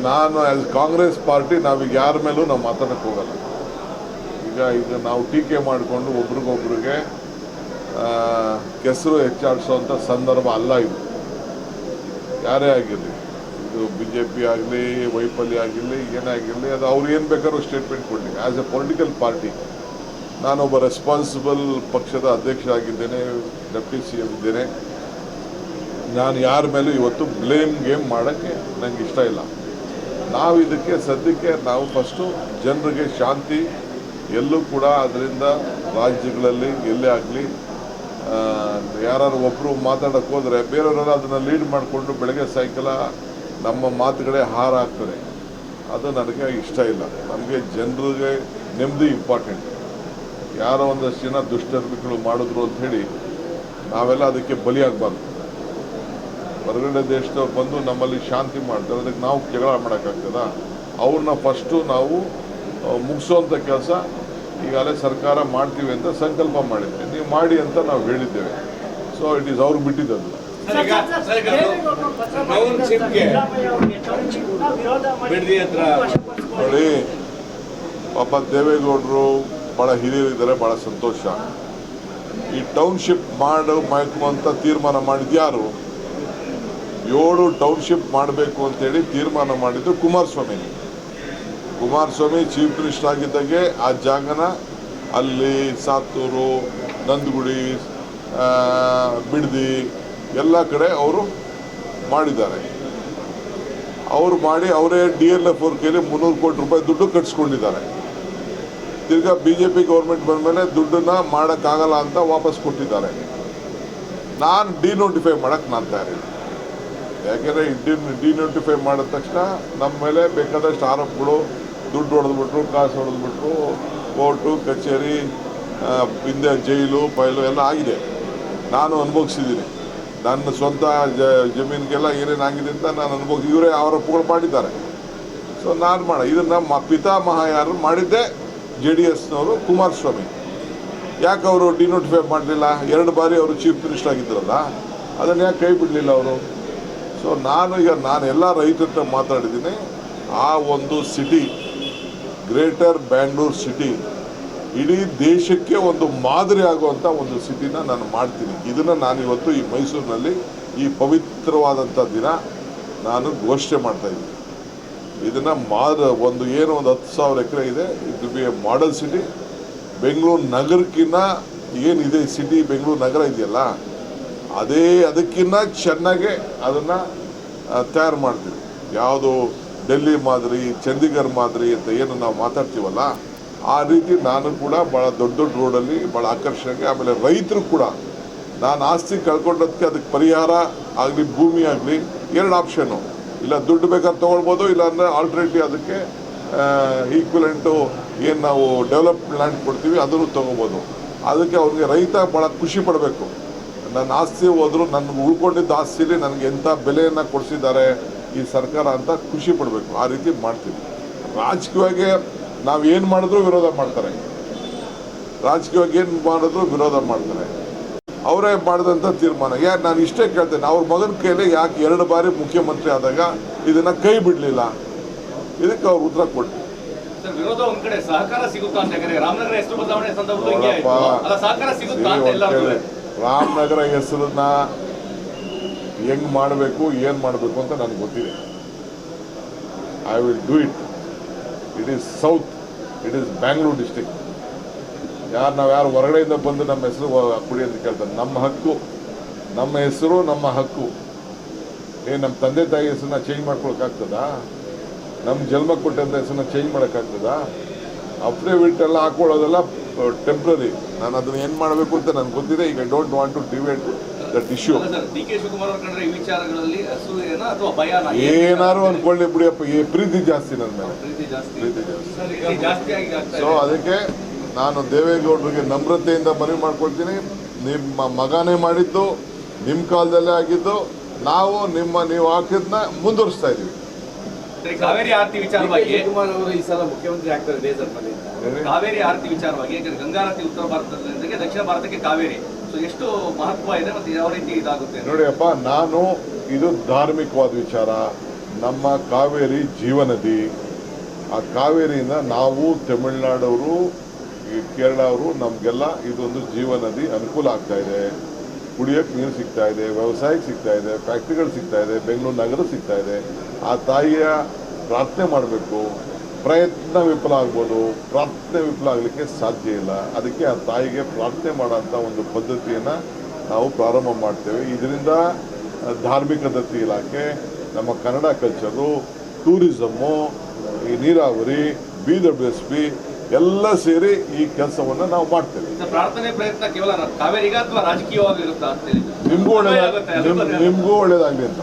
ನಾನು ಅಲ್ಲಿ ಕಾಂಗ್ರೆಸ್ ಪಾರ್ಟಿ, ನಾವೀಗ ಯಾರ ಮೇಲೂ ನಾವು ಮಾತಾಡಕ್ಕೆ ಹೋಗಲ್ಲ. ಈಗ ಈಗ ನಾವು ಟೀಕೆ ಮಾಡಿಕೊಂಡು ಒಬ್ರಿಗೊಬ್ರಿಗೆ ಕೆಸರು ಹೆಚ್ಚಾಡಿಸೋಂಥ ಸಂದರ್ಭ ಅಲ್ಲ ಇದು. ಯಾರೇ ಆಗಿರಲಿ, ಇದು ಬಿ ಜೆ ಪಿ ಆಗಲಿ, ವೈಫಲ್ಯ ಆಗಿರಲಿ ಏನೇ ಆಗಿರಲಿ ಅದು ಅವ್ರು ಏನು ಬೇಕಾದ್ರೂ ಸ್ಟೇಟ್ಮೆಂಟ್ ಕೊಡಲಿ. ಆ್ಯಸ್ ಎ ಪೊಲಿಟಿಕಲ್ ಪಾರ್ಟಿ ನಾನೊಬ್ಬ ರೆಸ್ಪಾನ್ಸಿಬಲ್ ಪಕ್ಷದ ಅಧ್ಯಕ್ಷ ಆಗಿದ್ದೇನೆ ಡೆಪ್ಟಿ ಸಿ ಎಂ ಇದ್ದೇನೆ. ನಾನು ಯಾರ ಮೇಲೂ ಇವತ್ತು ಬ್ಲೇಮ್ ಗೇಮ್ ಮಾಡೋಕ್ಕೆ ನನಗೆ ಇಷ್ಟ ಇಲ್ಲ. ನಾವು ಇದಕ್ಕೆ ಸದ್ಯಕ್ಕೆ ನಾವು ಫಸ್ಟು ಜನರಿಗೆ ಶಾಂತಿ, ಎಲ್ಲೂ ಕೂಡ ಅದರಿಂದ ರಾಜ್ಯಗಳಲ್ಲಿ ಎಲ್ಲೇ ಆಗಲಿ ಯಾರು ಒಬ್ಬರು ಮಾತಾಡೋಕೆ ಹೋದರೆ ಬೇರೆಯವರೆಲ್ಲ ಅದನ್ನು ಲೀಡ್ ಮಾಡಿಕೊಂಡು ಬೆಳಗ್ಗೆ ಸಾಯಂಕಾಲ ನಮ್ಮ ಮಾತುಗಳೇ ಹಾರ ಆಗ್ತದೆ ಅದು ನನಗೆ ಇಷ್ಟ ಇಲ್ಲ. ನಮಗೆ ಜನರಿಗೆ ನೆಮ್ಮದಿ ಇಂಪಾರ್ಟೆಂಟ್ ಯಾರೋ ಒಂದಷ್ಟು ಜನ ದುಷ್ಟರ್ಮಿಗಳು ಮಾಡಿದ್ರು ಅಂಥೇಳಿ ನಾವೆಲ್ಲ ಅದಕ್ಕೆ ಬಲಿಯಾಗಬಾರ್ದು. ಹೊರಗಡೆ ದೇಶದವ್ರು ಬಂದು ನಮ್ಮಲ್ಲಿ ಶಾಂತಿ ಮಾಡ್ತಾರೆ ಅದಕ್ಕೆ ನಾವು ಜಗಳ ಮಾಡೋಕ್ಕಾಗ್ತದ ಅವ್ರನ್ನ ಫಸ್ಟು ನಾವು ಮುಗಿಸುವಂಥ ಕೆಲಸ ಈಗಾಗಲೇ ಸರ್ಕಾರ ಮಾಡ್ತೀವಿ ಅಂತ ಸಂಕಲ್ಪ ಮಾಡಿದ್ದೆ ನೀವು ಮಾಡಿ ಅಂತ ನಾವು ಹೇಳಿದ್ದೇವೆ ಸೊ ಇಟ್ ಈಸ್ ಅವ್ರು ಬಿಟ್ಟಿದ್ದದು ನೋಡಿ ಪಾಪ ದೇವೇಗೌಡರು ಭಾಳ ಹಿರಿಯರಿದ್ದಾರೆ ಭಾಳ ಸಂತೋಷ ಈ ಟೌನ್ಶಿಪ್ ಮಾಡು ಮಾಡಬೇಕು ಅಂತ ತೀರ್ಮಾನ ಮಾಡಿದ್ಯಾರು ಏಳು ಟೌನ್ಶಿಪ್ ಮಾಡಬೇಕು ಅಂತೇಳಿ ತೀರ್ಮಾನ ಮಾಡಿದ್ದು ಕುಮಾರಸ್ವಾಮಿ. ಕುಮಾರಸ್ವಾಮಿ ಚೀಫ್ ಮಿನಿಸ್ಟರ್ ಆಗಿದ್ದಾಗೆ ಆ ಜಾಗನ ಅಲ್ಲಿ ಸಾತ್ತೂರು, ನಂದಗುಡಿ ಬಿಡದಿ ಎಲ್ಲ ಕಡೆ ಅವರು ಮಾಡಿದ್ದಾರೆ. ಅವರು ಮಾಡಿ ಅವರೇ ಡಿ ಎಲ್ ಎಫ್ ಅವ್ರ ಕೈಲಿ ಮುನ್ನೂರು ಕೋಟಿ ರೂಪಾಯಿ ದುಡ್ಡು ಕಟ್ಸ್ಕೊಂಡಿದ್ದಾರೆ. ತಿರ್ಗಾ ಬಿ ಜೆ ಪಿ ಗೌರ್ಮೆಂಟ್ ಬಂದಮೇಲೆ ದುಡ್ಡನ್ನ ಮಾಡೋಕ್ಕಾಗಲ್ಲ ಅಂತ ವಾಪಸ್ ಕೊಟ್ಟಿದ್ದಾರೆ. ನಾನು ಡಿನೋಟಿಫೈ ಮಾಡೋಕ್ಕೆ ನಾನು ತಯಾರಿಲ್ಲ. ಯಾಕೆಂದರೆ ಡಿ ಡಿನೋಟಿಫೈ ಮಾಡಿದ ತಕ್ಷಣ ನಮ್ಮ ಮೇಲೆ ಬೇಕಾದಷ್ಟು ಆರೋಪಗಳು ದುಡ್ಡು ಹೊಡೆದ್ಬಿಟ್ರು, ಕಾಸು ಹೊಡೆದ್ಬಿಟ್ರು, ಕೋರ್ಟು, ಕಚೇರಿ ಹಿಂದೆ ಜೈಲು, ಫೈಲು ಎಲ್ಲ ಆಗಿದೆ. ನಾನು ಅನುಭವಿಸಿದ್ದೀನಿ. ನನ್ನ ಸ್ವಂತ ಜ, ಜಮೀನಿಗೆಲ್ಲ ಏನೇನು ಆಗಿದೆ ಅಂತ ನಾನು ಅನುಭವಿಸಿ, ಇವರೇ ಆರೋಪಗಳು ಮಾಡಿದ್ದಾರೆ. ಸೊ ನಾನು ಮಾಡ, ಇದನ್ನು ಮ ಪಿತಾಮಹ ಯಾರು ಮಾಡಿದ್ದೆ ಜೆ ಡಿ ಎಸ್ನವರು ಕುಮಾರಸ್ವಾಮಿ. ಯಾಕೆ ಅವರು ಡಿನೋಟಿಫೈ ಮಾಡಲಿಲ್ಲ? ಎರಡು ಬಾರಿ ಅವರು ಚೀಫ್ ಮಿನಿಸ್ಟರ್ ಆಗಿದ್ದರಲ್ಲ, ಅದನ್ನು ಯಾಕೆ ಕೈ ಬಿಡಲಿಲ್ಲ ಅವರು? ಸೊ ನಾನು ಈಗ ನಾನು ಎಲ್ಲ ರೈತರ ಮಾತಾಡಿದ್ದೀನಿ. ಆ ಒಂದು ಸಿಟಿ ಗ್ರೇಟರ್ ಬ್ಯಾಂಗ್ಳೂರ್ ಸಿಟಿ ಇಡೀ ದೇಶಕ್ಕೆ ಒಂದು ಮಾದರಿ ಆಗುವಂಥ ಒಂದು ಸಿಟಿನ ನಾನು ಮಾಡ್ತೀನಿ. ಇದನ್ನು ನಾನು ಇವತ್ತು ಈ ಮೈಸೂರಿನಲ್ಲಿ ಈ ಪವಿತ್ರವಾದಂಥ ದಿನ ನಾನು ಘೋಷಣೆ ಮಾಡ್ತಾ ಇದ್ದೀನಿ. ಇದನ್ನು ಮಾದ, ಒಂದು ಏನು ಒಂದು ಹತ್ತು ಸಾವಿರ ಎಕರೆ ಇದೆ. ಇದು be a model city Bengaluru ನಗರಕ್ಕಿಂತ ಏನಿದೆ ಸಿಟಿ ಬೆಂಗಳೂರು ನಗರ ಇದೆಯಲ್ಲ ಅದೇ ಅದಕ್ಕಿಂತ ಚೆನ್ನಾಗೆ ಅದನ್ನು ತಯಾರು ಮಾಡ್ತೀವಿ. ಯಾವುದು ಡೆಲ್ಲಿ ಮಾದರಿ ಚಂಡೀಗಢ ಮಾದರಿ ಅಂತ ಏನು ನಾವು ಮಾತಾಡ್ತೀವಲ್ಲ, ಆ ರೀತಿ ನಾನು ಕೂಡ ಭಾಳ ದೊಡ್ಡ ದೊಡ್ಡ ರೋಡಲ್ಲಿ ಭಾಳ ಆಕರ್ಷಣೆ ಆಮೇಲೆ ರೈತರು ಕೂಡ ನಾನು ಆಸ್ತಿ ಕಳ್ಕೊಂಡದಕ್ಕೆ ಅದಕ್ಕೆ ಪರಿಹಾರ ಆಗಲಿ, ಭೂಮಿ ಆಗಲಿ, ಎರಡು ಆಪ್ಷನ್ನು ಇಲ್ಲ ದುಡ್ಡು ಬೇಕಾದ್ರೆ ತೊಗೊಳ್ಬೋದು ಇಲ್ಲ ಅಂದರೆ ಆಲ್ಟರ್ನೇಟಿವ್ ಅದಕ್ಕೆ ಈಕ್ವಲೆಂಟು ಏನು ನಾವು ಡೆವಲಪ್ ಲ್ಯಾಂಡ್ ಕೊಡ್ತೀವಿ, ಅದನ್ನು ತೊಗೋಬೋದು ಅದಕ್ಕೆ ಅವ್ರಿಗೆ ರೈತ ಭಾಳ ಖುಷಿ ಪಡಬೇಕು. ನನ್ನ ಆಸ್ತಿ ಹೋದ್ರು ನನಗೆ ಉಳ್ಕೊಂಡಿದ್ದ ಆಸ್ತಿಲಿ ನನಗೆ ಎಂಥ ಬೆಲೆಯನ್ನು ಕೊಡಿಸಿದ್ದಾರೆ ಈ ಸರ್ಕಾರ ಅಂತ ಖುಷಿ ಪಡಬೇಕು. ಆ ರೀತಿ ಮಾಡ್ತೀವಿ. ರಾಜಕೀಯವಾಗಿ ನಾವು ಏನು ಮಾಡಿದ್ರು ವಿರೋಧ ಮಾಡ್ತಾರೆ. ರಾಜಕೀಯವಾಗಿ ಏನು ಮಾಡಿದ್ರು ವಿರೋಧ ಮಾಡ್ತಾರೆ. ಅವರೇ ಮಾಡಿದಂಥ ತೀರ್ಮಾನ. ಯಾರು ನಾನು ಇಷ್ಟೇ ಕೇಳ್ತೇನೆ. ಅವ್ರ ಮಗನ ಕೈಯಲ್ಲಿ ಯಾಕೆ ಎರಡು ಬಾರಿ ಮುಖ್ಯಮಂತ್ರಿ ಆದಾಗ ಇದನ್ನು ಕೈ ಬಿಡಲಿಲ್ಲ. ಇದಕ್ಕೆ ಅವ್ರು ಉತ್ತರ ಕೊಟ್ಟು ಸಹಕಾರ ಸಿಗುತ್ತಾ ಅಂತ ರಾಮನಗರ ಹೆಸರು ಬದಲಾವಣೆ ಸಂದರ್ಭದಲ್ಲಿ ರಾಮನಗರ ಹೆಸರನ್ನ ಹೆಂಗ್ ಮಾಡಬೇಕು, ಏನು ಮಾಡಬೇಕು ಅಂತ ನನಗೆ ಗೊತ್ತಿದೆ. I will do it it is south it is Bangalore district ಯಾರು ನಾವು ಯಾರು ಹೊರಗಡೆಯಿಂದ ಬಂದು ನಮ್ಮ ಹೆಸರು ಕುಡಿ ಅಂತ ಕೇಳ್ತಾರೆ. ನಮ್ಮ ಹಕ್ಕು, ನಮ್ಮ ಹೆಸರು, ನಮ್ಮ ಹಕ್ಕು. ಏ ನಮ್ಮ ತಂದೆ ತಾಯಿ ಹೆಸರನ್ನ ಚೇಂಜ್ ಮಾಡ್ಕೊಳಕ್ಕಾಗ್ತದಾ ನಮ್ಮ ಜನ್ಮ ಕೊಟ್ಟಂಥ ಹೆಸರನ್ನ ಚೇಂಜ್ ಮಾಡೋಕ್ಕಾಗ್ತದಾ ಅಫಿಡೇವಿಟ್ ಎಲ್ಲ ಹಾಕೊಳ್ಳೋದೆಲ್ಲ ಟೆಂಪ್ರರಿ ನಾನು ಅದನ್ನ ಏನು ಮಾಡಬೇಕು ಅಂತ ನನಗೆ ಗೊತ್ತಿದೆ. ಈಗ ಐ ಡೋಂಟ್ ವಾಂಟ್ ಟು ಡಿವೇಟ್ ದಟ್ ಇಶ್ಯೂ ಏನಾರು ಅನ್ಕೊಳ್ಳಿ ಬಿಡಿಯಪ್ಪ ಈ ಪ್ರೀತಿ ಜಾಸ್ತಿ ನನ್ನ ಮೇಲೆ. ಪ್ರೀತಿ ಜಾಸ್ತಿ. ಸೊ ಅದಕ್ಕೆ ನಾನು ದೇವೇಗೌಡರಿಗೆ ನಮ್ರತೆಯಿಂದ ಮನವಿ ಮಾಡ್ಕೊಳ್ತೀನಿ. ನಿಮ್ಮ ಮಗನೇ ಮಾಡಿದ್ದು ನಿಮ್ಮ ಕಾಲದಲ್ಲೇ ಆಗಿದ್ದು ನಾವು ನಿಮ್ಮ ನೀವು ಹಾಕಿದ್ನ ಮುಂದುವರಿಸ್ತಾ ಸರಿ, ಕಾವೇರಿ ಆರತಿ ವಿಚಾರವಾಗಿ ಅವರು ಈ ಸಲ ಮುಖ್ಯಮಂತ್ರಿ ಆಗ್ತಾರೆ ಬೇಜಾರ್ ಮನೆಯಿಂದ ಕಾವೇರಿ ಆರತಿ ವಿಚಾರವಾಗಿ ಯಾಕಂದ್ರೆ ಗಂಗಾರತಿ ಉತ್ತರ ಭಾರತದಲ್ಲಿ ದಕ್ಷಿಣ ಭಾರತಕ್ಕೆ ಕಾವೇರಿ. ಸೊ ಎಷ್ಟು ಮಹತ್ವ ಇದೆ ಮತ್ತೆ ಯಾವ ರೀತಿ ಇದಾಗುತ್ತೆ? ನೋಡಿಯಪ್ಪ ನೋಡಿ ಅಪ್ಪ ನಾನು ಇದು ಧಾರ್ಮಿಕವಾದ ವಿಚಾರ. ನಮ್ಮ ಕಾವೇರಿ ಜೀವನದಿ. ಆ ಕಾವೇರಿಯಿಂದ ನಾವು ತಮಿಳುನಾಡವರು ಈ ಕೇರಳ ಅವರು ನಮಗೆಲ್ಲ ಇದೊಂದು ಜೀವನದಿ ಅನುಕೂಲ ಆಗ್ತಾ ಇದೆ. ಕುಡಿಯೋಕ್ಕೆ ನೀರು ಸಿಗ್ತಾ ಇದೆ, ವ್ಯವಸಾಯಕ್ಕೆ ಸಿಗ್ತಾ ಇದೆ, ಫ್ಯಾಕ್ಟ್ರಿಗಳು ಸಿಗ್ತಾ ಇದೆ, ಬೆಂಗಳೂರು ನಗರ ಸಿಗ್ತಾ ಇದೆ. ಆ ತಾಯಿಯ ಪ್ರಾರ್ಥನೆ ಮಾಡಬೇಕು. ಪ್ರಯತ್ನ ವಿಫಲ ಆಗ್ಬೋದು. ಪ್ರಾರ್ಥನೆ ವಿಫಲ ಆಗಲಿಕ್ಕೆ ಸಾಧ್ಯ ಇಲ್ಲ. ಅದಕ್ಕೆ ಆ ತಾಯಿಗೆ ಪ್ರಾರ್ಥನೆ ಮಾಡೋಂಥ ಒಂದು ಪದ್ಧತಿಯನ್ನು ನಾವು ಪ್ರಾರಂಭ ಮಾಡ್ತೇವೆ. ಇದರಿಂದ ಧಾರ್ಮಿಕ ದತ್ತಿ ಇಲಾಖೆ, ನಮ್ಮ ಕನ್ನಡ ಕಲ್ಚರು ಟೂರಿಸಮ್ಮು ಈ ನೀರಾವರಿ ಬಿ ಡಬ್ಲ್ಯೂ ಎಸ್ ಪಿ ಎಲ್ಲ ಸೇರಿ ಈ ಕೆಲಸವನ್ನು ನಾವು ಮಾಡ್ತೇವೆ. ಪ್ರಾರ್ಥನೆ ಪ್ರಯತ್ನ ಕೇವಲ ಕಾವೇರಿಗ ಅಥವಾ ರಾಜಕೀಯವಾಗಿ ಇರುತ್ತಾ ನಿಮಗೂ ಒಳ್ಳೇದ ಆಗುತ್ತೆ, ಅದು ನಿಮ್- ನಿಮ್ಗೂ ಒಳ್ಳೇದಾಗಲಿ ಅಂತ?